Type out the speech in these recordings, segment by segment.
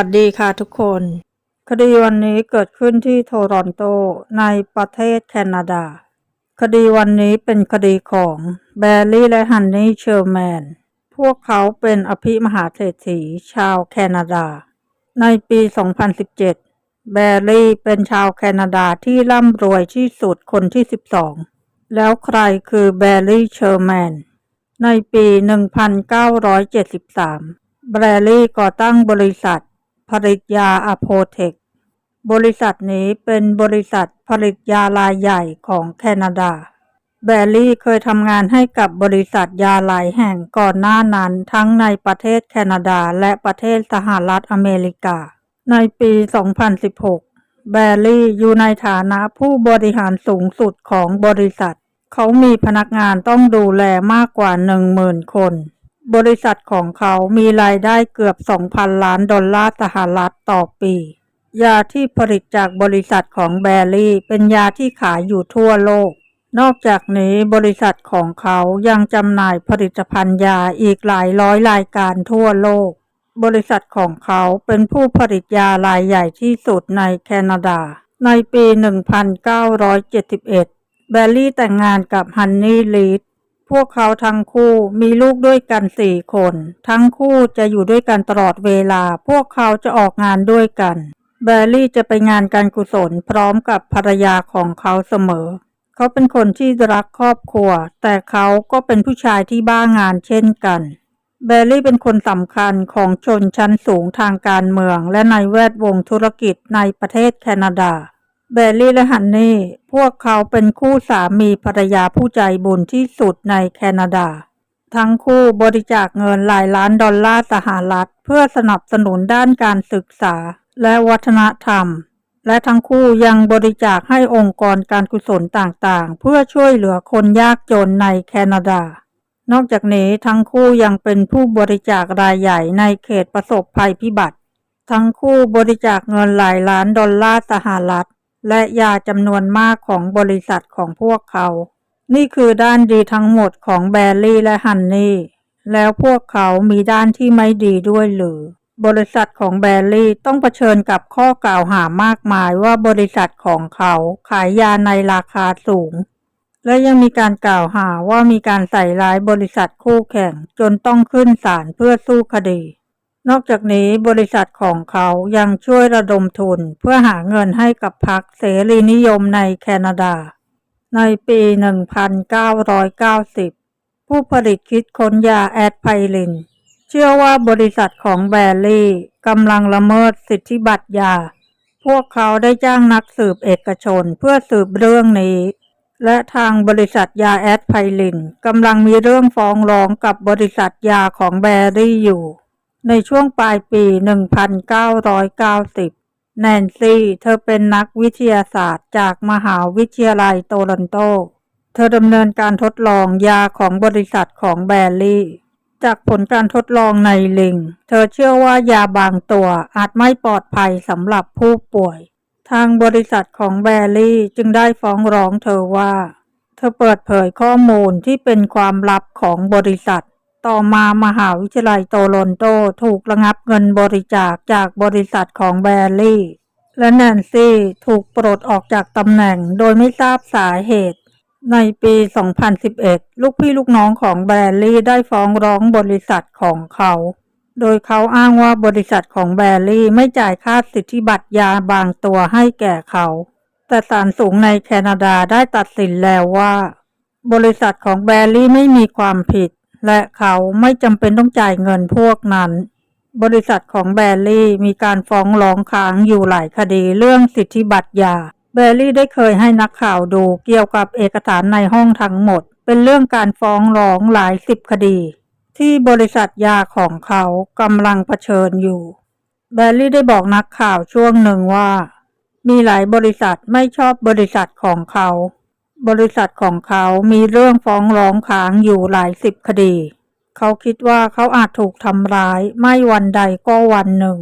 สวัสดีค่ะทุกคน คดีวันนี้เกิดขึ้นที่โทรอนโตในประเทศแคนาดา คดีวันนี้เป็นคดีของแบรรี่และฮันนี่เชอร์แมน พวกเขาเป็นอภิมหาเศรษฐีชาวแคนาดา ในปี 2017 แบรรี่เป็นชาวแคนาดาที่ร่ำรวยที่สุดคนที่ 12 แล้วใครคือแบรรี่เชอร์แมน ในปี 1973แบรรี่ก่อตั้งบริษัท ผลิตยาอโพเทค บริษัทนี้เป็นบริษัทผลิตยารายใหญ่ของแคนาดา แบร์รี่เคยทำงานให้กับบริษัทยาหลายแห่งก่อนหน้านั้นทั้งในประเทศแคนาดาและประเทศสหรัฐอเมริกา ในปี 2016 แบร์รี่อยู่ในฐานะผู้บริหารสูงสุดของบริษัท เขามีพนักงานต้องดูแลมากกว่า 10,000 คน บริษัทของเขามีรายได้เกือบ 2,000 ล้านดอลลาร์สหรัฐต่อปี ยาที่ผลิตจากบริษัทของแบร์รี่ เป็นยาที่ขายอยู่ทั่วโลก นอกจากนี้บริษัทของเขายังจำหน่ายผลิตภัณฑ์ยาอีกหลายร้อยรายการทั่วโลก บริษัทของเขาเป็นผู้ผลิตยารายใหญ่ที่สุดในแคนาดา ในปี 1971 แบร์รี่แต่งงานกับฮันนี่ลีด พวกเขาทั้งคู่มีลูกด้วยกันสี่คน ทั้งคู่จะอยู่ด้วยกันตลอดเวลา พวกเขาจะออกงานด้วยกัน แบร์รี่จะไปงานการกุศลพร้อมกับภรรยาของเขาเสมอ เขาเป็นคนที่รักครอบครัว แต่เขาก็เป็นผู้ชายที่บ้างานเช่นกันแบร์รี่เป็นคนสำคัญของชนชั้นสูงทางการเมือง และในแวดวงธุรกิจในประเทศแคนาดา แบร์รี่และฮันนี่ พวกเขาเป็นคู่สามีภรรยาผู้ใจบุญที่สุดในแคนาดา ทั้งคู่บริจาคเงินหลายล้านดอลลาร์สหรัฐ เพื่อสนับสนุนด้านการศึกษาและวัฒนธรรม และทั้งคู่ยังบริจาคให้องค์กรการกุศลต่างๆ เพื่อช่วยเหลือคนยากจนในแคนาดา นอกจากนี้ทั้งคู่ยังเป็นผู้บริจาครายใหญ่ในเขตประสบภัยพิบัติ ทั้งคู่บริจาคเงินหลายล้านดอลลาร์สหรัฐ และยาจำนวนมากของบริษัทของพวกเขา นี่คือด้านดีทั้งหมดของแบร์รี่และฮันนี่ แล้วพวกเขามีด้านที่ไม่ดีด้วยหรือ บริษัทของแบร์รี่ต้องเผชิญกับข้อกล่าวหามากมายว่าบริษัทของเขาขายยาในราคาสูง และยังมีการกล่าวหาว่ามีการใส่ร้ายบริษัทคู่แข่งจนต้องขึ้นศาลเพื่อสู้คดี นอกจากนี้บริษัทของเขายังช่วยระดมทุนเพื่อหาเงินให้กับพรรคเสรีนิยมในแคนาดา ในปี 1990 ผู้ผลิตคิดค้นยาแอดไพลิน เชื่อว่าบริษัทของแบร์รี่กำลังละเมิดสิทธิบัตรยา พวกเขาได้จ้างนักสืบเอกชนเพื่อสืบเรื่องนี้ และทางบริษัทยาแอดไพลินกำลังมีเรื่องฟ้องร้องกับบริษัทยาของแบรรี่อยู่ ในช่วงปลายปี 1990 แนนซี่ เธอเป็นนักวิทยาศาสตร์จากมหาวิทยาลัยโตรอนโต เธอดำเนินการทดลองยาของบริษัทของแบร์รี่ จากผลการทดลองในลิง เธอเชื่อว่ายาบางตัวอาจไม่ปลอดภัยสำหรับผู้ป่วย ทางบริษัทของแบร์รี่จึงได้ฟ้องร้องเธอว่า เธอเปิดเผยข้อมูลที่เป็นความลับของบริษัท ต่อมามหาวิทยาลัยโตรอนโตถูกระงับเงินบริจาคจากบริษัทของแบร์รี่ และแนนซี่ถูกปลดออกจากตำแหน่งโดยไม่ทราบสาเหตุ ในปี 2011 ลูกพี่ลูกน้องของแบร์รี่ได้ฟ้องร้องบริษัทของเขา โดยเขาอ้างว่าบริษัทของแบร์รี่ไม่จ่ายค่าสิทธิบัตรยาบางตัวให้แก่เขา แต่ศาลสูงในแคนาดาได้ตัดสินแล้วว่า บริษัทของแบร์รี่ไม่มีความผิด และเขาไม่จำเป็นต้องจ่ายเงินพวกนั้น บริษัทของแบร์รี่มีการฟ้องร้องค้างอยู่หลายคดีเรื่องสิทธิบัตรยา แบร์รี่ได้เคยให้นักข่าวดูเกี่ยวกับเอกสารในห้องทั้งหมด เป็นเรื่องการฟ้องร้องหลายสิบคดี ที่บริษัทยาของเขากำลังเผชิญอยู่ แบร์รี่ได้บอกนักข่าวช่วงหนึ่งว่า มีหลายบริษัทไม่ชอบบริษัทของเขา บริษัทของเขามีเรื่องฟ้องร้องค้างอยู่หลายสิบคดี เขาคิดว่าเขาอาจถูกทำร้ายไม่วันใดก็วันหนึ่ง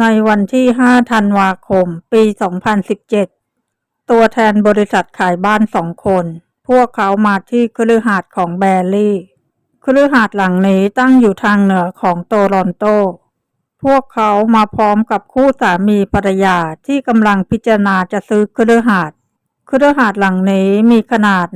ในวันที่ 5 ธันวาคม ปี 2017 ตัวแทนบริษัทขายบ้านสองคน พวกเขามาที่คฤหาสน์ของแบร์รี่คฤหาสน์หลังนี้ตั้งอยู่ทางเหนือของโตรอนโต พวกเขามาพร้อมกับคู่สามีภรรยาที่กำลังพิจารณาจะซื้อคฤหาสน์ คฤหาสน์หลังนี้มีขนาด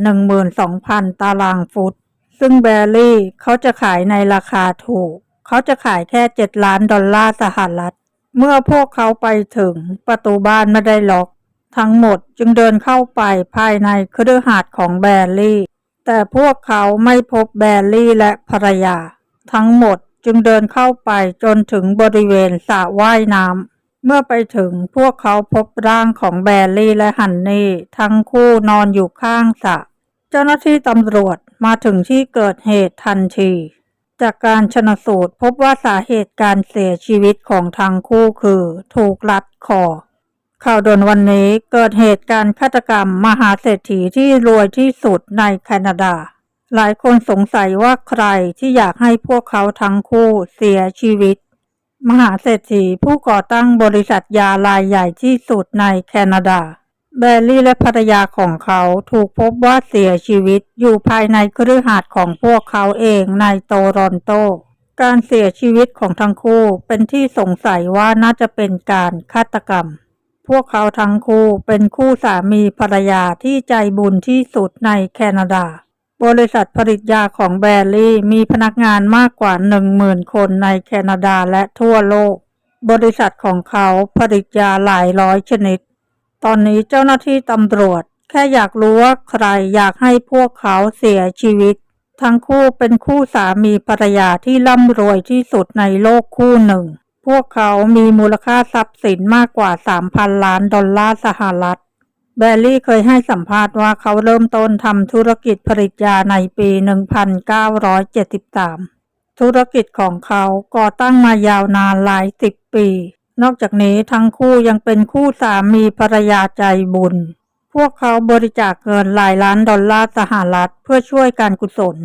12,000 ตารางฟุต ซึ่งแบร์รี่เขาจะขายในราคาถูก เขาจะขายแค่ 7 ล้านดอลลาร์สหรัฐ เมื่อพวกเขาไปถึงประตูบ้านไม่ได้ล็อก ทั้งหมดจึงเดินเข้าไปภายในคฤหาสน์ของแบร์รี่ แต่พวกเขาไม่พบแบร์รี่และภรรยา ทั้งหมดจึงเดินเข้าไปจนถึงบริเวณสระว่ายน้ำ เมื่อไปถึงพวกเขาพบร่างของแบร์รี่และฮันนี่ ทั้งคู่นอนอยู่ข้างสระเจ้าหน้าที่ตำรวจมาถึงที่เกิดเหตุทันที จากการชนสูตรพบว่าสาเหตุการเสียชีวิตของทั้งคู่คือ ถูกลัดคอ ข่าวด่วนวันนี้เกิดเหตุการฆาตกรรมมหาเศรษฐีที่รวยที่สุดในแคนาดา หลายคนสงสัยว่าใครที่อยากให้พวกเขาทั้งคู่เสียชีวิต มหาเศรษฐีผู้ก่อตั้งบริษัทยารายใหญ่ที่สุดในแคนาดา แบร์รี่และภรรยาของเขาถูกพบว่าเสียชีวิตอยู่ภายในคฤหาสน์ของพวกเขาเองในโตรอนโต การเสียชีวิตของทั้งคู่เป็นที่สงสัยว่าน่าจะเป็นการฆาตกรรม พวกเขาทั้งคู่เป็นคู่สามีภรรยาที่ใจบุญที่สุดในแคนาดา บริษัทผลิตยาของแบร์รี่มีพนักงานมากกว่า 10,000 คนในแคนาดาและทั่วโลก บริษัทของเขาผลิตยาหลายร้อยชนิด ตอนนี้เจ้าหน้าที่ตำรวจ แค่อยากรู้ว่าใครอยากให้พวกเขาเสียชีวิต ทั้งคู่เป็นคู่สามีภรรยาที่ร่ำรวยที่สุดในโลกคู่หนึ่ง พวกเขามีมูลค่าทรัพย์สินมากกว่า 3,000 ล้านดอลลาร์สหรัฐ แบร์รี่เคยให้สัมภาษณ์ว่าเขาเริ่มต้นทำธุรกิจผลิตยาในปี 1973 ธุรกิจของเขาก่อตั้งมายาวนานหลายสิบปี นอกจากนี้ทั้งคู่ยังเป็นคู่สามีภรรยาใจบุญ พวกเขาบริจาคเงินหลายล้านดอลลาร์สหรัฐเพื่อช่วยการกุศล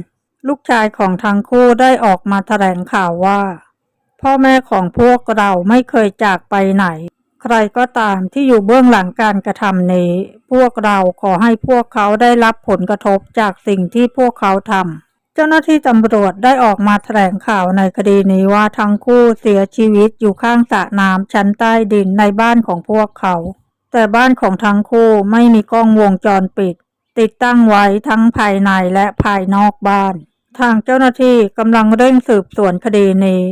ลูกชายของทั้งคู่ได้ออกมาแถลงข่าวว่า พ่อแม่ของพวกเราไม่เคยจากไปไหน ใครก็ตามที่อยู่เบื้องหลังการกระทำนี้ พวกเราขอให้พวกเขาได้รับผลกระทบจากสิ่งที่พวกเขาทำเจ้าหน้าที่ตำรวจได้ออกมาแถลงข่าวในคดีนี้ว่าทั้งคู่เสียชีวิตอยู่ข้างสระน้ำชั้นใต้ดินในบ้านของพวกเขา แต่บ้านของทั้งคู่ไม่มีกล้องวงจรปิด ติดตั้งไว้ทั้งภายในและภายนอกบ้าน ทางเจ้าหน้าที่กำลังเร่งสืบสวนคดีนี้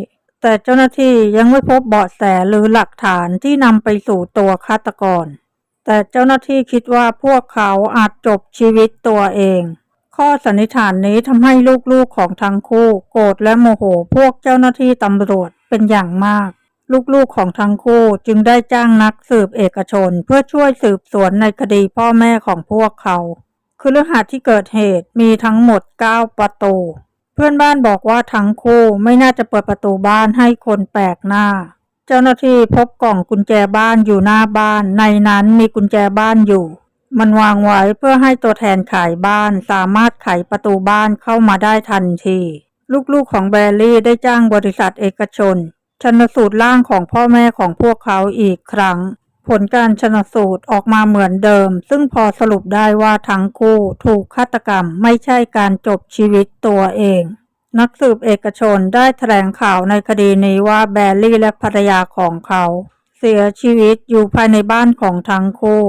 แต่เจ้าหน้าที่ยังไม่พบเบาะแสหรือหลักฐานที่นำไปสู่ตัวฆาตกร แต่เจ้าหน้าที่คิดว่าพวกเขาอาจจบชีวิตตัวเอง ข้อสันนิษฐานนี้ทำให้ลูกๆของทั้งคู่โกรธและโมโหพวกเจ้าหน้าที่ตำรวจเป็นอย่างมาก ลูกๆของทั้งคู่จึงได้จ้างนักสืบเอกชน เพื่อช่วยสืบสวนในคดีพ่อแม่ของพวกเขาคือเรื่องหาสที่เกิดเหตุมีทั้งหมด 9 ประตู เพื่อนบ้านบอกว่าทั้งคู่ไม่น่าจะเปิดประตูบ้านให้คนแปลกหน้า เจ้าหน้าที่พบกล่องกุญแจบ้านอยู่หน้าบ้าน ในนั้นมีกุญแจบ้านอยู่ มันวางไว้เพื่อให้ตัวแทนขายบ้านสามารถไขประตูบ้านเข้ามาได้ทันที ลูกๆของแบรรี่ได้จ้างบริษัทเอกชนชันสูตรร่างของพ่อแม่ของพวกเขาอีกครั้ง ผลการชนสูตรออกมาเหมือนเดิม ซึ่งพอสรุปได้ว่าทั้งคู่ถูกฆาตกรรมไม่ใช่การจบชีวิตตัวเอง นักสืบเอกชนได้แถลงข่าวในคดีนี้ว่าแบร์รี่และภรรยาของเขา เสียชีวิตอยู่ภายในบ้านของทั้งคู่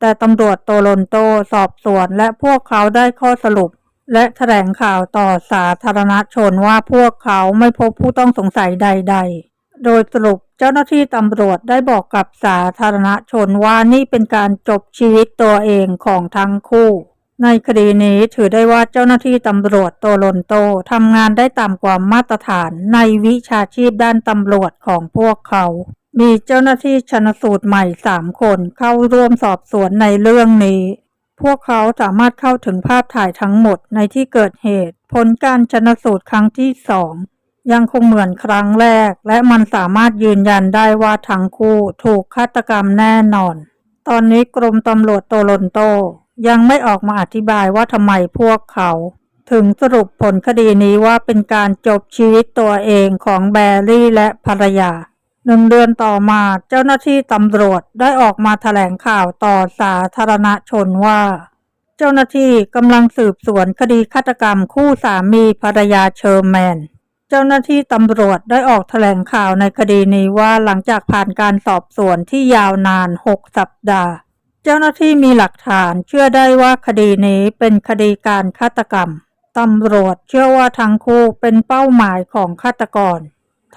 แต่ตำรวจโตโรนโตสอบสวนและพวกเขาได้ข้อสรุป และแถลงข่าวต่อสาธารณชนว่าพวกเขาไม่พบผู้ต้องสงสัยใด ๆ โดยสรุป เจ้าหน้าที่ตำรวจได้บอกกับสาธารณชนว่านี่เป็นการจบชีวิตตัวเองของทั้งคู่ ในคดีนี้ถือได้ว่าเจ้าหน้าที่ตำรวจโตโรนโตทำงานได้ต่ำกว่ามาตรฐานในวิชาชีพด้านตำรวจของพวกเขา มีเจ้าหน้าที่ชนสูตรใหม่สามคนเข้าร่วมสอบสวนในเรื่องนี้พวกเขาสามารถเข้าถึงภาพถ่ายทั้งหมดในที่เกิดเหตุ ผลการชนสูตรครั้งที่สอง ยังคงเหมือนครั้งแรก และมันสามารถยืนยันได้ว่าทั้งคู่ถูกฆาตกรรมแน่นอน ตอนนี้กรมตำรวจโตโรนโต ยังไม่ออกมาอธิบายว่าทำไมพวกเขา ถึงสรุปผลคดีนี้ว่าเป็นการจบชีวิตตัวเองของแบร์รี่และภรรยาหนึ่งเดือนต่อมาเจ้าหน้าที่ตำรวจได้ออกมาแถลงข่าวต่อสาธารณชนว่า เจ้าหน้าที่กำลังสืบสวนคดีฆาตกรรมคู่สามีภรรยาเชอร์แมน เจ้าหน้าที่ตำรวจได้ออกแถลงข่าวในคดีนี้ว่าหลังจากผ่านการสอบสวนที่ยาวนาน 6 สัปดาห์ เจ้าหน้าที่มีหลักฐานเชื่อได้ว่าคดีนี้เป็นคดีการฆาตกรรม ตำรวจเชื่อว่าทั้งคู่เป็นเป้าหมายของฆาตกร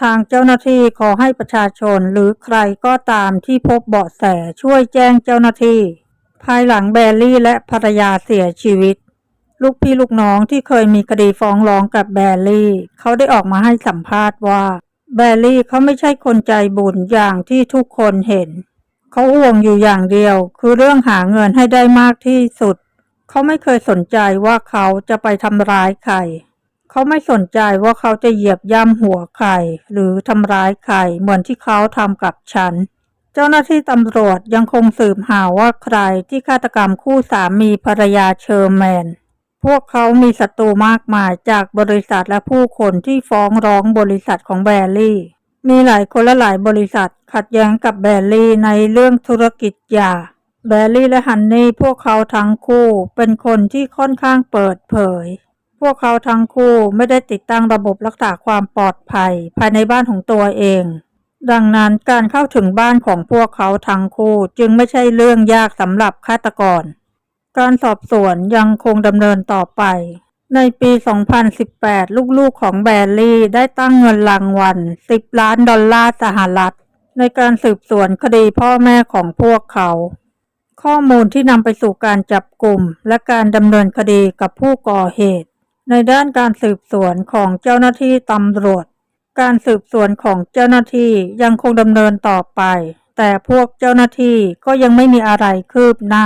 ทางเจ้าหน้าที่ขอให้ประชาชนหรือใครก็ตามที่พบเบาะแสช่วยแจ้งเจ้าหน้าที่ ภายหลังแบลลี่และภรรยาเสียชีวิต ลูกพี่ลูกน้องที่เคยมีคดีฟ้องร้องกับแบลลี่ เขาได้ออกมาให้สัมภาษณ์ว่า แบลลี่เขาไม่ใช่คนใจบุญอย่างที่ทุกคนเห็น เขาห่วงอยู่อย่างเดียว คือเรื่องหาเงินให้ได้มากที่สุด เขาไม่เคยสนใจว่าเขาจะไปทำร้ายใคร เขาไม่สนใจว่าเขาจะเหยียบย่ำหัวใครหรือทำร้ายใครเหมือนที่เขาทำกับฉันเจ้าหน้าที่ตำรวจยังคงสืบหาว่าใครที่ฆาตกรรมคู่สามีภรรยาเชอร์แมน พวกเขามีศัตรูมากมายจากบริษัทและผู้คนที่ฟ้องร้องบริษัทของแบรลี่ มีหลายคนและหลายบริษัทขัดแย้งกับแบรลี่ในเรื่องธุรกิจยา แบรลี่และฮันนี่พวกเขาทั้งคู่เป็นคนที่ค่อนข้างเปิดเผย พวกเขาทั้งคู่ไม่ได้ติดตั้งระบบรักษาความปลอดภัยภายในบ้านของตัวเอง ดังนั้นการเข้าถึงบ้านของพวกเขาทั้งคู่จึงไม่ใช่เรื่องยากสำหรับฆาตกร การสอบสวนยังคงดำเนินต่อไป ในปี 2018 ลูกๆของแบรลี่ได้ตั้งเงินรางวัล 10 ล้านดอลลาร์สหรัฐ ในการสืบสวนคดีพ่อแม่ของพวกเขา ข้อมูลที่นำไปสู่การจับกลุ่ม และการดำเนินคดีกับผู้ก่อเหตุ ในด้านการสืบสวนของเจ้าหน้าที่ตำรวจ การสืบสวนของเจ้าหน้าที่ยังคงดำเนินต่อไป แต่พวกเจ้าหน้าที่ก็ยังไม่มีอะไรคืบหน้า